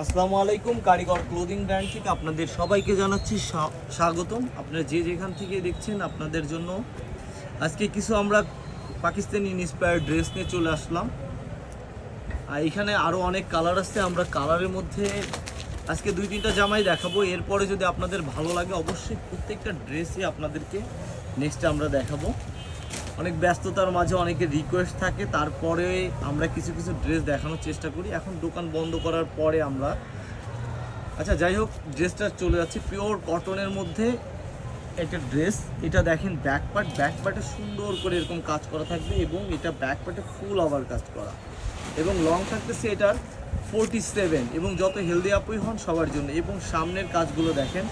আসসালামু আলাইকুম, কারিগর ক্লোদিং ব্র্যান্ড থেকে আপনাদের সবাইকে জানাচ্ছি স্বাগতম। আপনারা যে যেখান থেকে দেখছেন আপনাদের জন্য। আজকে কিছু আমরা পাকিস্তানি ইন্সপায়ার ড্রেস নিয়ে চলে আসলাম। আর এখানে আরও অনেক কালার আছে, আমরা কালারের মধ্যে আজকে দুই তিনটা জামাই দেখাবো। এরপরে যদি আপনাদের ভালো লাগে, অবশ্যই প্রত্যেকটা ড্রেসই আপনাদেরকে নেক্সটে আমরা দেখাবো। অনেক ব্যস্ততার মাঝে অনেকের রিকোয়েস্ট থাকে, তারপরে আমরা কিছু কিছু ড্রেস দেখানোর চেষ্টা করি। এখন দোকান বন্ধ করার পরে আমরা আচ্ছা যাই হোক ড্রেসটা চলে যাচ্ছে। পিওর কটনের মধ্যে একটা ড্রেস এটা দেখেন ব্যাক পার্ট ব্যাক পার্টে সুন্দর করে এরকম কাজ করা থাকবে এবং এটা ব্যাক পার্টে ফুল ওভার কাজ করা। এবং লং থাকতেছে এটার ফোরটি সেভেন এবং যত হেলদি আপুই হন সবার জন্য। এবং সামনের কাজগুলো দেখেন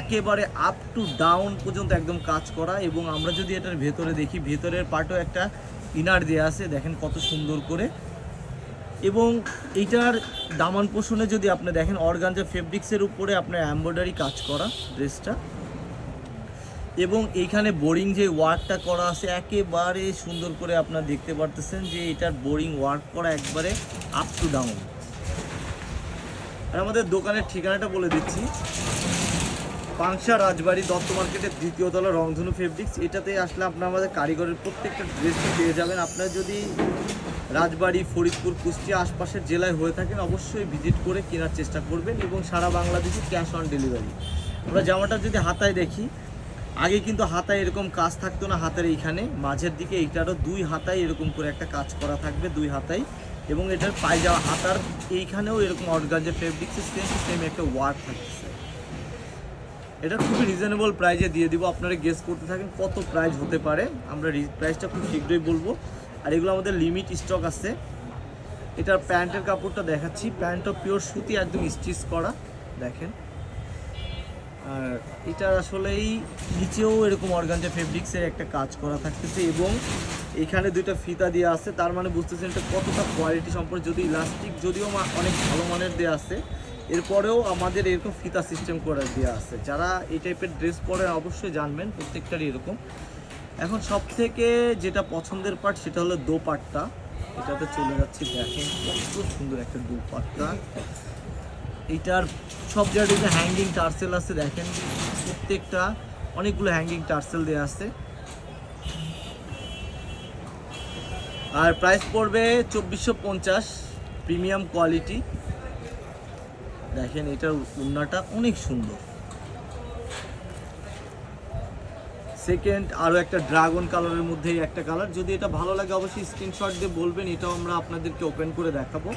একেবারে আপ টু ডাউন পর্যন্ত একদম কাজ করা এবং আমরা যদি এটার ভেতরে দেখি, ভেতরের পার্টও একটা ইনার দেওয়া আছে, দেখেন কত সুন্দর করে। এবং এইটার দামান পোষণে যদি আপনি দেখেন, অর্গানজা ফেব্রিক্সের উপরে আপনার এমব্রয়ডারি কাজ করা ড্রেসটা এবং এইখানে বোরিং যে ওয়ার্কটা করা আছে, একেবারে সুন্দর করে আপনারা দেখতে পারতেছেন যে এটার বোরিং ওয়ার্ক করা একবারে আপ টু ডাউন আর আমাদের দোকানের ঠিকানাটা বলে দিচ্ছি। পাংশা রাজবাড়ি দত্ত মার্কেটের দ্বিতীয় তলা রংধনু ফেব্রিক্স এটাতে আসলে আপনার আমাদের কারিগরের প্রত্যেকটা ড্রেসই পেয়ে যাবেন। আপনারা যদি রাজবাড়ি, ফরিদপুর, কুষ্টিয়া আশপাশের জেলায় হয়ে থাকেন, অবশ্যই ভিজিট করে কেনার চেষ্টা করবেন এবং সারা বাংলাদেশে ক্যাশ অন ডেলিভারি আমরা জামাটা যদি হাতায় দেখি, আগে কিন্তু হাতায় এরকম কাজ থাকতো না হাতের এইখানে। মাঝের দিকে এইটারও দুই হাতায় এরকম করে একটা কাজ করা থাকবে, দুই হাতায়। এবং এটার পায়জামা, হাতার এইখানেও এরকম অর্গানজা ফেব্রিক্সের সেম সেম একটা ওয়ার্ক থাকতেছে। এটা খুবই রিজনেবল প্রাইজে দিয়ে দিব। আপনারা গেস করতে থাকেন কত প্রাইস হতে পারে। আমরা প্রাইসটা খুব শীঘ্রই বলব। আর এগুলো আমাদের লিমিট স্টক আছে। এটার প্যান্টের কাপড়টা দেখাচ্ছি। প্যান্টটা পিওর সুতি, একদম স্টিচ করা। দেখেন। আর এটার আসলেই নিচেও এরকম অর্গানজা ফেব্রিক্সের একটা কাজ করা থাকতেছে এবং এখানে দুইটা ফিতা দেওয়া আছে। তার মানে বুঝতেছেন এটা কতটা কোয়ালিটি সম্পর্কে। যদি ইলাস্টিক যদিও অনেক ভালো মানের দেওয়া আছে এরপরেও আমাদের এরকম ফিতা সিস্টেম করে দেওয়া আছে। যারা এই টাইপের ড্রেস পরে অবশ্যই জানবেন, প্রত্যেকটারই এরকম। এখন সব থেকে যেটা পছন্দের পার্ট সেটা হলো দো পার্টটা এটাতে চলে যাচ্ছি, দেখেন কত সুন্দর একটা দো পার্টটা এইটার সব জায়গায় হ্যাঙ্গিং টার্সেল আছে, দেখেন প্রত্যেকটা। অনেকগুলো হ্যাঙ্গিং টার্সেল দেওয়া আছে। আর প্রাইস পড়বে চব্বিশশো প্রিমিয়াম কোয়ালিটি দেখেন এটার উন্নাটা অনেক সুন্দর। সেকেন্ড আরও একটা ড্রাগন কালারের মধ্যেই একটা কালার যদি এটা ভালো লাগে, অবশ্যই স্ক্রিনশট দিয়ে বলবেন, এটাও আমরা আপনাদেরকে ওপেন করে দেখাবো।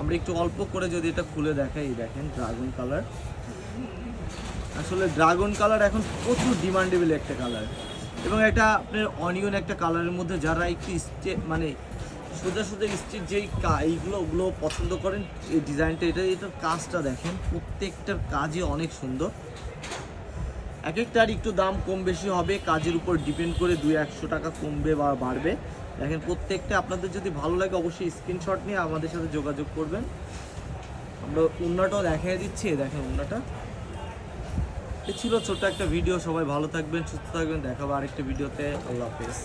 আমরা একটু অল্প করে যদি এটা খুলে দেখাই দেখেন ড্রাগন কালার আসলে ড্রাগন কালার এখন প্রচুর ডিমান্ডেবল একটা কালার এবং এটা আপনার অনিয়ন একটা কালারের মধ্যে, যারা একটু মানে সোজা সোজা স্ট্রিট যেই এইগুলো ওগুলো পছন্দ করেন, এই ডিজাইনটা, এটা এটার কাজটা দেখেন, প্রত্যেকটার কাজই অনেক সুন্দর। এক একটার একটু দাম কম বেশি হবে, কাজের উপর ডিপেন্ড করে দুই একশো টাকা কমবে বা বাড়বে। দেখেন, প্রত্যেকটা আপনাদের যদি ভালো লাগে অবশ্যই স্ক্রিনশট নিয়ে আমাদের সাথে যোগাযোগ করবেন। আমরা উন্নাটাও দেখিয়ে দিচ্ছি দেখেন উন্নাটা। এ ছিল ছোট্ট একটা ভিডিও, সবাই ভালো থাকবেন, সুস্থ থাকবেন, দেখাবো আরেকটা ভিডিওতে। আল্লাহ হাফেজ।